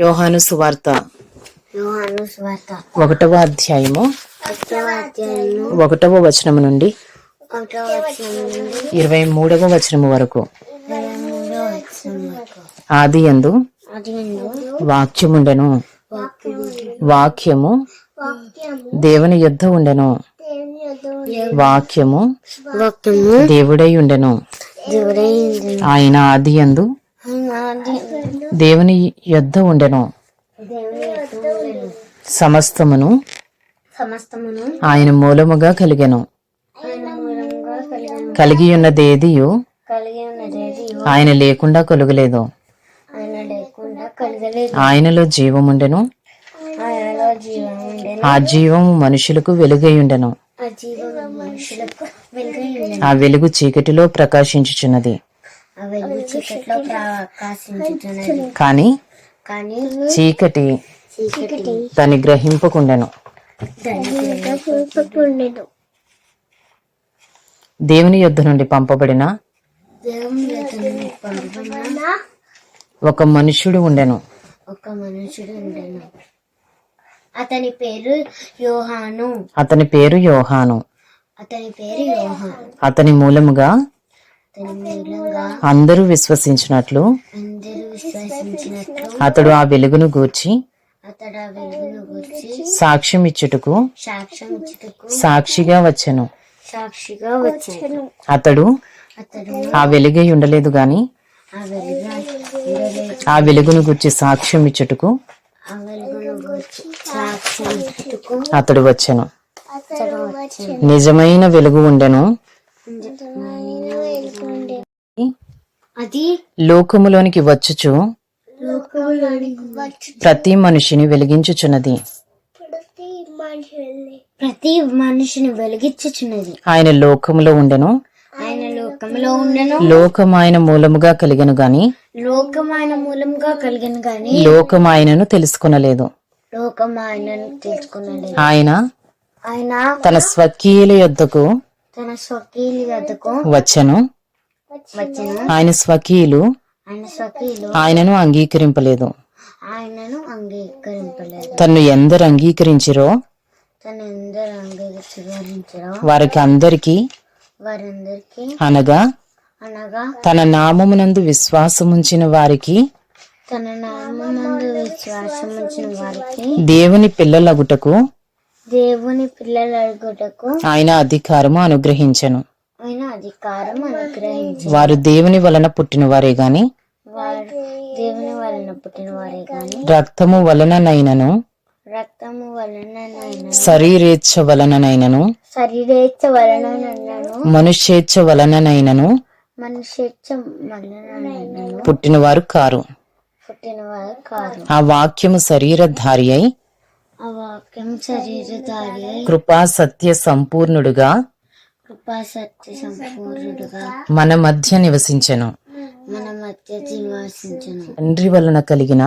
యోహాను సువార్త. ఒకటవ అధ్యాయము. ఒకటవ వచనము నుండి ఇరవై మూడవ వచనము వరకు. ఆది ఎందు వాక్యముండెను. వాక్యము దేవుని యుద్ధ ఉండెను. వాక్యము దేవుడై ఉండెను. ఆయన ఆది యందు దేవుని యొద్ద ఉండెను. సమస్తమును ఆయన మూలముగా కలిగెను. కలిగి ఉన్నదేది ఆయన లేకుండా కలుగలేదు. ఆయనలో జీవముండెను. జీవం ఆ జీవము మనుషులకు జీవం మనుషులకు వెలుగై ఆ వెలుగు చీకటిలో ప్రకాశించుచున్నది. కాని కానీ చీకటి దాన్ని గ్రహింపకుండెను. దేవుని యొద్ద నుండి పంపబడిన దేవుని యొద్దకు పంపబడిన ఒక మనుష్యుడు ఉండెను. ఒక మనుషుడు ఉండెను. అతని పేరు యోహాను. అతని పేరు యోహాను. అతని పేరు యోహాను. అతని మూలముగా అందరూ విశ్వసించినట్లు అతడు ఆ వెలుగును గూర్చి సాక్ష్యం ఇచ్చుటకు సాక్షిగా వచ్చెను. అతడు ఆ వెలుగై ఉండలేదు గాని ఆ వెలుగును గూర్చి సాక్ష్యం ఇచ్చుటకు అతడు వచ్చాను. నిజమైన వెలుగు ఉండెను. అది? లోకములోనికి వచ్చుచు. ప్రతి మనిషిని వెలిగించుచున్నది. ప్రతి మనిషిని. వెలిగించుచున్నది. ఆయన లోకములో ఉండెను. ఆయన లోకంలో ఉండను. లోకం ఆయన మూలముగా కలిగను గాని. లోకం ఆయన మూలంగా కలిగిన గాని. లోకం ఆయనను తెలుసుకొనలేదు. లోకం ఆయనను తెలుసుకున్నది ఆయన ఆయన తన స్వకీయుల యొద్దకు తన స్వకీయుల వచ్చెను వచ్చిన. ఆయన స్వకీయులు. ఆయన స్వకీయులు. ఆయనను అంగీకరింపలేదు. ఆయనను అంగీకరింపలేదు. తన్ను ఎందరు అంగీకరించిరో? తన ఎందరు అంగీకరించడం వారికి అందరికీ వారందరికీ అనగా అనగా తన నామమునందు విశ్వాసముంచిన వారికి తన నామందు విశ్వాసం ఉంచిన వారికి దేవుని పిల్లలగుటకు దేవుని పిల్లల అడుగుటకు ఆయన అధికారము అనుగ్రహించెను. వారు దేవుని వలన పుట్టినవారే గాని వారు దేవుని వలన పుట్టిన వారే గాని రక్తము వలననైనను రక్తము వలననైనా శరీరేచ్ఛ వలననైనను శరీరేచ్ఛ వలననైనను మనుష్యేచ్ఛ వలననైనను మనుష్యేచ్ఛ వలననైనను పుట్టినవారు కారు. పుట్టిన వారు కాదు ఆ వాక్యము శరీరధారి అయి ఆ వాక్యం శరీరధారి కృపా సత్య సంపూర్ణుడుగా మన మధ్య నివసించెను. మన మధ్య నివాసించను తండ్రి వలన కలిగిన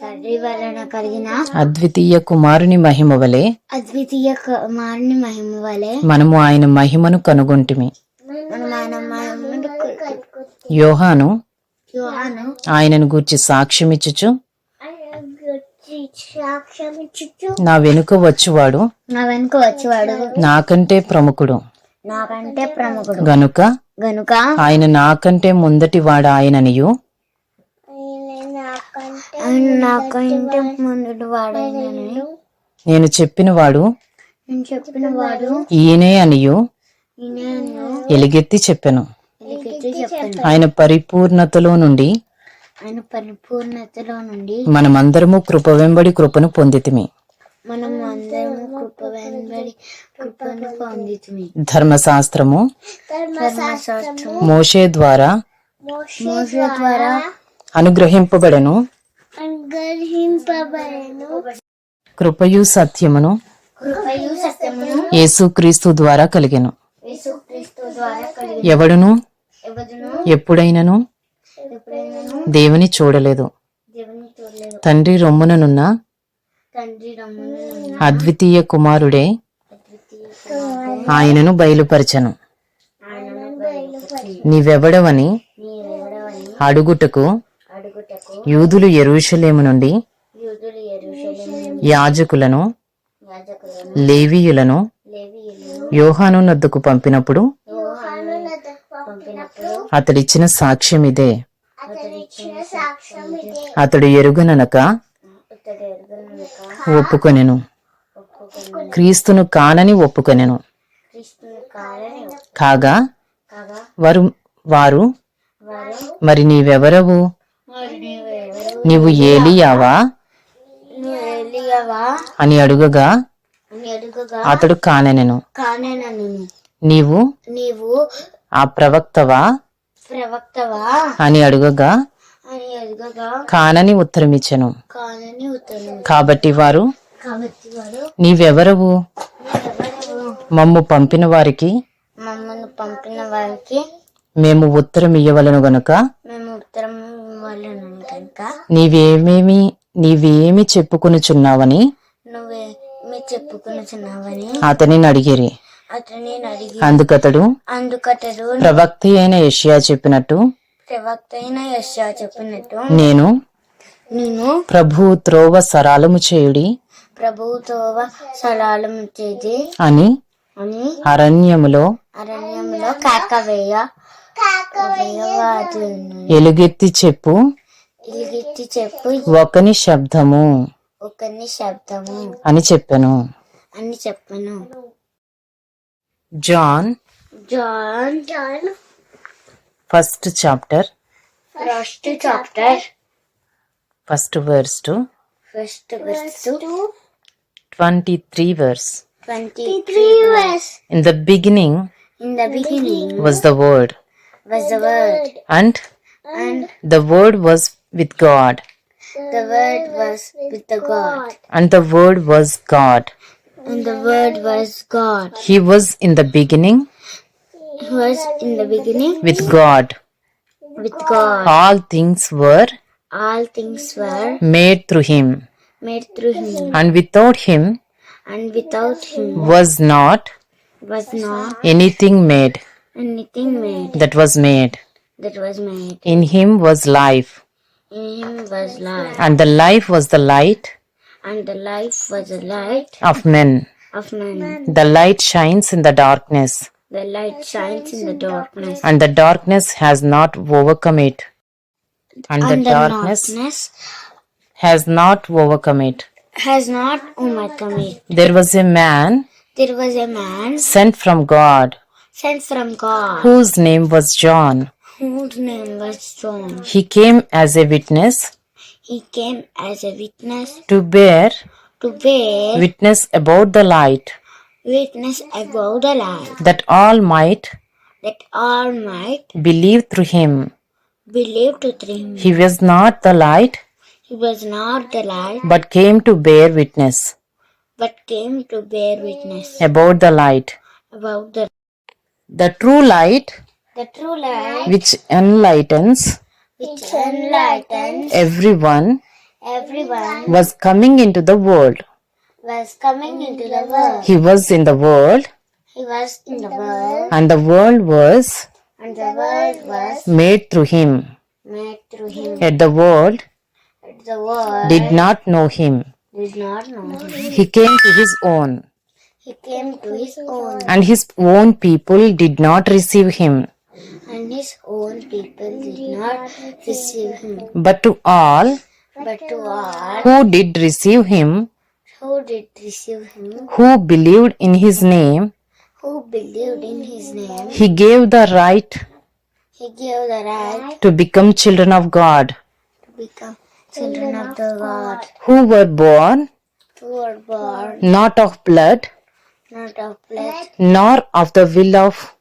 తండ్రి వలన కలిగిన అద్వితీయ కుమారుని మహిమ వలె అద్వితీయ కుమారుని మహిమ వలె మనము ఆయన మహిమను కనుగొంటిమి. యోహాను యోహాను ఆయనను గూర్చి సాక్ష్యమిచ్చుచు సాక్ష్యమిచ్చు నా వెనుక వచ్చువాడు నా వెనుక వచ్చేవాడు నాకంటే ప్రముఖుడు. నాకంటే ప్రముఖుడు. గనుక? గనుక? ఆయన నాకంటే ముందటి వాడు ఆయననియు? ఆయన నాకంటే ముందు వాడైనని నేను చెప్పిన వాడు? నేను చెప్పిన వాడు ఈయనే అనియు? ఎలుగెత్తి చెప్పెను. ఎలుగెత్తి చెప్పాను. ఆయన పరిపూర్ణతలో నుండి? ఆయన పరిపూర్ణతలో నుండి మనమందరము కృప వెంబడి కృపను పొందితిమి. మనం అందరం కృప వెంబడి కృపను పొందితిమి. ధర్మశాస్త్రము ధర్మశాస్త్రము మోషే ద్వారా మోస ద్వారా అనుగ్రహింపబడను. అనుగ్రహింపబడను. కృపయు సత్యమును కృపయు సత్యమును యేసుక్రీస్తు ద్వారా కలిగెను. యేసుక్రీస్తు ద్వారా కలిగి ఎవడును? ఎప్పుడైనను? ఎప్పుడైనాను? దేవుని చూడలేదు. దేవుని చూడలేదు. తండ్రి రొమ్ముననున్న అద్వితీయ కుమారుడే ఆయనను బయలుపరచను. నీవెవడవని అడుగుటకు అడుగుటకు యూదులు ఎరుషలేము నుండి యాజకులను లేవీయులను యోహాను నద్దుకు పంపినప్పుడు అతడిచ్చిన సాక్ష్యం ఇదే అతడు ఎరుగననక ఒప్పుకొనెను. ఒప్పుకొని క్రీస్తును కానని ఒప్పుకొనెను. కాగా వారు వారు మరి నీవెవరవు? నీవు ఏలియావా? అని అడుగగా అతడు కానెనెను. నీవు నీవు ఆ ప్రవక్తవా? ప్రవక్తవా? అని అడుగగా కానని ఉత్తరమిచ్చెను. కాబట్టి వారు కాబట్టి వారు నీవెవరవు? నీవెవరు మమ్ము పంపిన వారికి మమ్మల్ని పంపిన వారికి మేము ఉత్తరం ఇయ్యవలను గనుక. మేము ఉత్తరం నీవేమేమి నీవేమి చెప్పుకొనుచున్నావని? నువ్వే మీ చెప్పుకున్నావని అతనిని అడిగిరి. అడిగి అందుకతడు అందుకతడు ప్రవక్త అయిన యెషయా చెప్పినట్టు ప్రవక్త అయిన యశ్యా చెప్పినట్టు నేను నేను ప్రభు త్రోవ సరాలము చేయుడి ప్రభువుతో సలాలం చేది అని అని అరణ్యములో అరణ్యంలో కాకవేయ ఎలుగెత్తి చెప్పు ఇలిగిట్టి చెప్పు ఒకని శబ్దము ఒకరిని శబ్దము అని చెప్పాను. అని చెప్పను. John John John First chapter. First chapter. First verse two. First verse two 23 verse. 23 verse. In the beginning in the beginning was the word. was the word. And and the word was with god. the word was with the god. And the word was god. And the word was god. He was in the beginning was in the beginning. With god. With God. All things were all things were made through him. made through him. And without him and without him was not was not anything made anything made that was made. that was made. In him was life. In him was life. And the life was the light and the life was the light of men. of men. The light shines in the darkness the light shines in the darkness. And the darkness has not overcome it. And the and the darkness darkness has not overcome it. has not overcome it. There was a man there was a man sent from god sent from God whose name was john. whose name was John. he came as a witness He came as a witness to bear to bear witness about the light witness about the light, that all might that all might believe through him. believe to him. he was not the light He was not the light, but came to bear witness. but came to bear witness about the light. about the the true light the true light which enlightens which enlightens everyone everyone was coming into the world was coming into the world. he was in the world. He was in the world, and the world was and the world was made through him. made through him. yet the world The world. did not know him. Did not know him. he came to his own. He came to his own, and his own people did not receive him. And his own people did not receive him. but to all But to all who did receive him who did receive him, who believed in his name who believed in his name, he gave the right he gave the right to become children of god. to become children of the God, who were born? Who were born? Not of blood not of blood, nor of the will of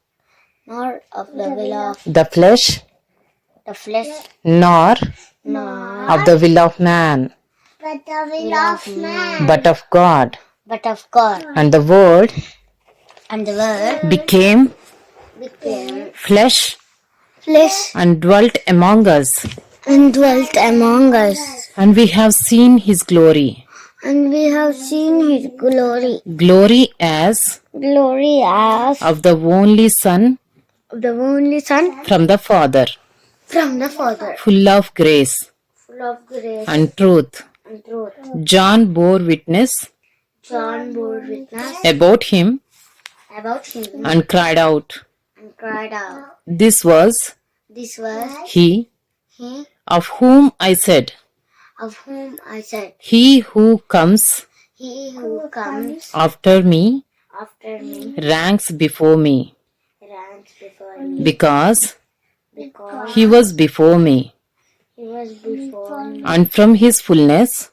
nor of the will of the flesh the flesh, nor nor of the will of man but the will of man, but of god. But of God. and the word And the word became became flesh flesh and dwelt among us. and dwelt among us. and we have seen his glory. And we have seen his glory, glory as glory as of the only son Of the only Son from the father. from the Father, full of grace full full of grace. and truth. And truth. John bore witness John bore witness about him about him and cried out, and cried out, This was This was he he of whom I said, of whom I said, He who comes He who comes after me after me ranks before me, ranks before me, because because he was before me. Was before. And from his fullness?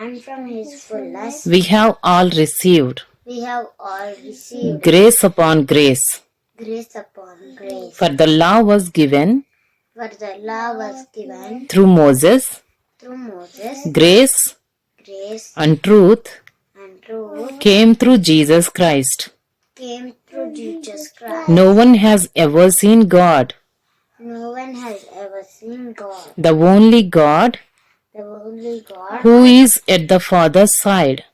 And from his fullness. We have all received. We have all received. Grace upon grace. grace upon grace. For the law was given. For the law was given. Through Moses, through Moses, grace. Grace. And truth. And truth. Came through Jesus Christ. came through Jesus Christ. No one has ever seen God, No one has God, the only God the only God who is at the Father's side.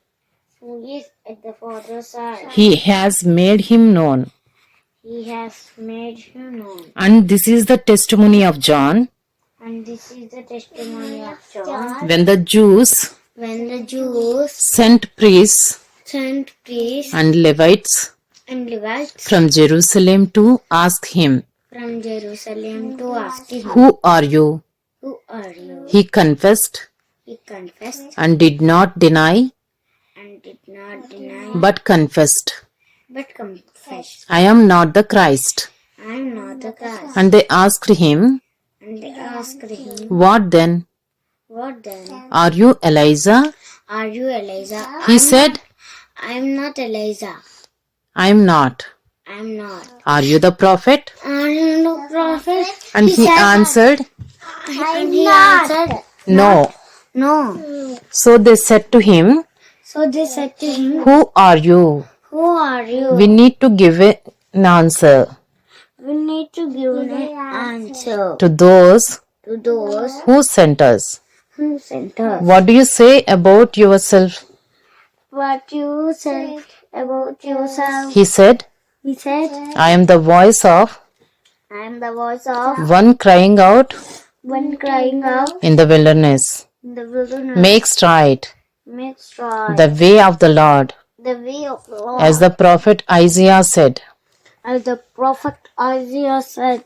who is at the Father's side. He has made him known. He has made him known. And this is the testimony of John And this is the testimony of John. when the Jews When the Jews sent priests sent priests and Levites and Levites from Jerusalem to ask him, from Jerusalem to ask him, Who are you? Who are you? He confessed He confessed and did not deny, and did not deny, but confessed, but confessed, I am not the Christ. I am not the Christ. And they asked him, And they asked him, What then? What then? Are you Eliza? Are you Eliza? He said, I am not Eliza. I am not. I am not. Are you the prophet? Are you the prophet? And he answered, And he answered, No. No. So they said to him, So they said to him, Who are you? Who are you? We need to give an answer We need to give an answer to those to those who sent us. who sent us. What do you say about yourself? What you said about yourself. He said, He said, I am the voice of I am the voice of one crying out one crying out in the wilderness. in the wilderness. Make straight Make straight the way of the Lord, the way of the Lord. as the prophet Isaiah said. As the prophet Isaiah said,